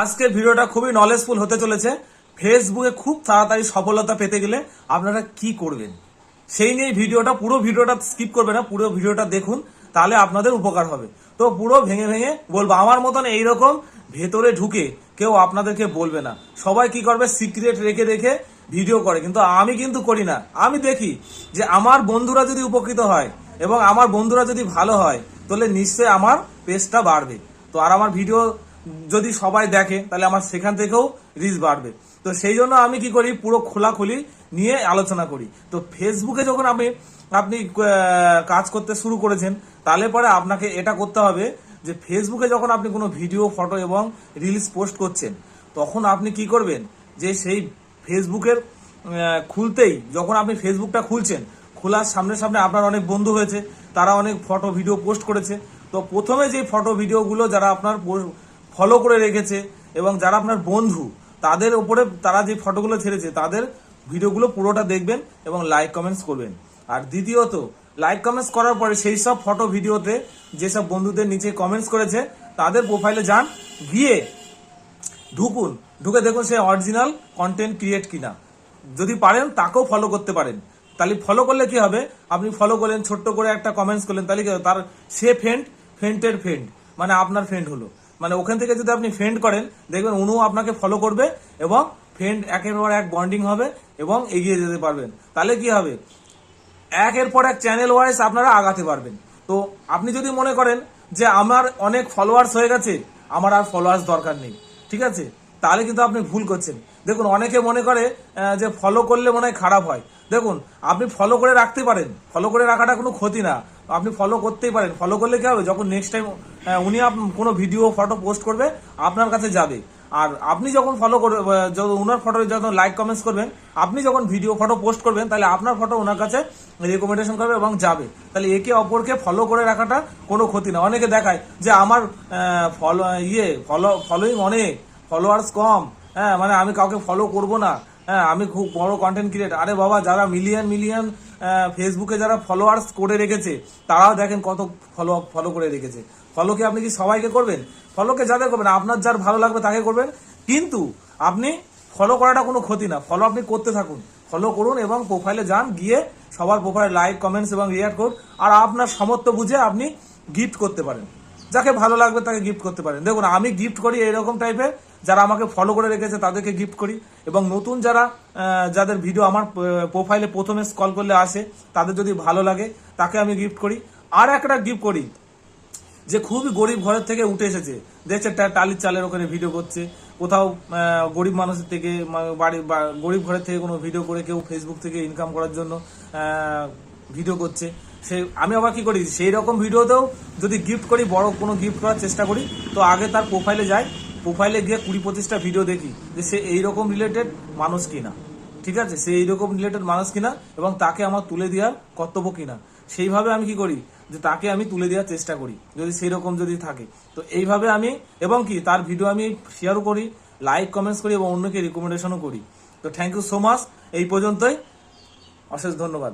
আজকের ভিডিওটা খুবই নলেজফুল হতে চলেছে। ফেসবুকে খুব তাড়াতাড়ি সফলতা পেতে গেলে আপনারা কি করবেন? সেই নিয়ে ভিডিওটা, পুরো ভিডিওটা স্কিপ করবে না, পুরো ভিডিওটা দেখুন, তাহলে আপনাদের উপকার হবে। তো পুরো ভেঙে ভেঙে বলব, আমার মতন এইরকম ভেতরে ঢুকে কেউ আপনাদেরকে বলবে না। সবাই কি করবে? সিক্রেট রেখে রেখে ভিডিও করে। কিন্তু আমি কিন্তু করি না। আমি দেখি যে আমার বন্ধুরা যদি উপকৃত হয় এবং আমার বন্ধুরা যদি ভালো হয়, তাহলে নিশ্চয়ই আমার পেজটা বাড়বে। তো আর আমার ভিডিও যদি সবাই দেখে, তাহলে আমার সেখান থেকেও রিচ বাড়বে। তো সেই জন্য আমি কি করি, পুরো খোলাখুলি নিয়ে আলোচনা করি। তো ফেসবুকে যখন আপনি আপনি কাজ করতে শুরু করেছেন, তাহলে পরে আপনাকে এটা করতে হবে যে ফেসবুকে যখন আপনি কোনো ভিডিও ফটো এবং রিলস পোস্ট করছেন, তখন আপনি কি করবেন যে সেই ফেসবুকের খুলতেই যখন আপনি ফেসবুকটা খুলছেন, খোলার সামনে সামনে আপনার অনেক বন্ধু হয়েছে, তারা অনেক ফটো ভিডিও পোস্ট করেছে। তো প্রথমে যে ফটো ভিডিওগুলো যারা আপনার ফলো করে রেখেছে এবং যারা আপনার বন্ধু, তাদের উপরে তারা যে ফটোগুলো ছেড়েছে, তাদের ভিডিওগুলো পুরোটা দেখবেন এবং লাইক কমেন্টস করবেন। আর দ্বিতীয়ত লাইক কমেন্টস করার পরে সেই সব ফটো ভিডিওতে যেসব বন্ধুদের নিচে কমেন্টস করেছে, তাদের প্রোফাইলে যান, গিয়ে ঢুকুন, ঢুকে দেখুন সে অরিজিনাল কন্টেন্ট ক্রিয়েট কিনা। যদি পারেন, তাকেও ফলো করতে পারেন। তাহলে ফলো করলে কি হবে? আপনি ফলো করলেন, ছোট্ট করে একটা কমেন্টস করলেন, তাহলে কি? তার সে ফ্রেন্ড ফ্রেন্ডের ফ্রেন্ড মানে আপনার ফ্রেন্ড হলো। মানে ওখান থেকে যদি আপনি ফ্রেন্ড করেন, দেখবেন উনিও আপনাকে ফলো করবে এবং ফ্রেন্ড একের পর এক বন্ডিং হবে এবং এগিয়ে যেতে পারবেন। তাহলে কি হবে? একের পর এক চ্যানেল ওয়াইজ আপনারা আগাতে পারবেন। তো আপনি যদি মনে করেন যে আমার অনেক ফলোয়ার্স হয়ে গেছে, আমার আর ফলোয়ার্স দরকার নেই, ঠিক আছে? তাহলে কিন্তু আপনি ভুল করছেন। দেখুন, অনেকে মনে করে যে ফলো করলে মনে হয় খারাপ হয়। দেখুন, আপনি ফলো করে রাখতে পারেন। ফলো করে রাখাটা কোনো ক্ষতি না। আপনি ফলো করতেই পারেন। ফলো করলে কি হবে? যখন নেক্সট টাইম উনি আপ- কোনো ভিডিও ফটো পোস্ট করবে, আপনার কাছে যাবে। আর আপনি যখন ফলো করবে যখন ওনার ফটো যখন লাইক কমেন্টস করবেন, আপনি যখন ভিডিও ফটো পোস্ট করবেন, তাহলে আপনার ফটো ওনার কাছে রেকমেন্ডেশন করবে এবং যাবে। তাহলে একে অপরকে ফলো করে রাখাটা কোনো ক্ষতি না। অনেকে দেখায় যে আমার ফলো ইয়ে ফলো ফলোইং অনেক ফলোয়ার্স কম। হ্যাঁ মানে আমি কাউকে ফলো করব না। হ্যাঁ আমি খুব বড় কন্টেন্ট ক্রিয়েট আরে বাবা, যারা মিলিয়ন মিলিয়ন ফেসবুকে যারা ফলোয়ার্স করে রেখেছে, তারাও দেখেন কত ফলো ফলো করে রেখেছে। ফলোকে আপনি কি সবাইকে করবেন? ফলোকে যাদের করবেন? আপনার যার ভালো লাগবে তাকে করবেন। কিন্তু আপনি ফলো করাটা কোনো ক্ষতি না। ফলো আপনি করতে থাকুন। ফলো করুন এবং প্রোফাইলে যান, গিয়ে সবার প্রোফাইলে লাইক কমেন্টস এবং রিয়াক্ট করুন। আর আপনার সামর্থ্য বুঝে আপনি গিফট করতে পারেন। যাকে ভালো লাগবে তাকে গিফট করতে পারেন। দেখুন, আমি গিফট করি এরকম টাইপের যারা আমাকে ফলো করে রেখেছে তাদেরকে গিফট করি। এবং নতুন যারা যাদের ভিডিও আমার প্রোফাইলে প্রথমে স্কল করলে আসে, তাদের যদি ভালো লাগে, তাকে আমি গিফট করি। আর একটা গিফট করি, যে খুবই গরিব ঘরের থেকে উঠে এসেছে। দেখছে টালির চালের ওখানে ভিডিও করছে। কোথাও গরিব মানুষের থেকে বাড়ি গরিব ঘরের থেকে কোনো ভিডিও করে কেউ ফেসবুক থেকে ইনকাম করার জন্য ভিডিও করছে। সে আমি আবার কি করি, সেই রকম ভিডিওতেও যদি গিফট করি, বড় কোনো গিফট করার চেষ্টা করি, তো আগে তার প্রোফাইলে যাই প্রোফাইলে গিয়ে কুড়ি পঁচিশটা ভিডিও দেখি যে সে এইরকম রিলেটেড মানুষ কিনা। ঠিক আছে? সে এইরকম রিলেটেড মানুষ কিনা এবং তাকে আমার তুলে দেওয়ার কর্তব্য কিনা। সেইভাবে আমি কি করি যে তাকে আমি তুলে দেওয়ার চেষ্টা করি, যদি সেই রকম যদি থাকে। তো এইভাবে আমি, এবং কি, তার ভিডিও আমি শেয়ারও করি লাইক কমেন্টস করি এবং অন্যকে রিকমেন্ডেশনও করি। তো থ্যাংক ইউ সো মাচ এই পর্যন্তই। অশেষ ধন্যবাদ।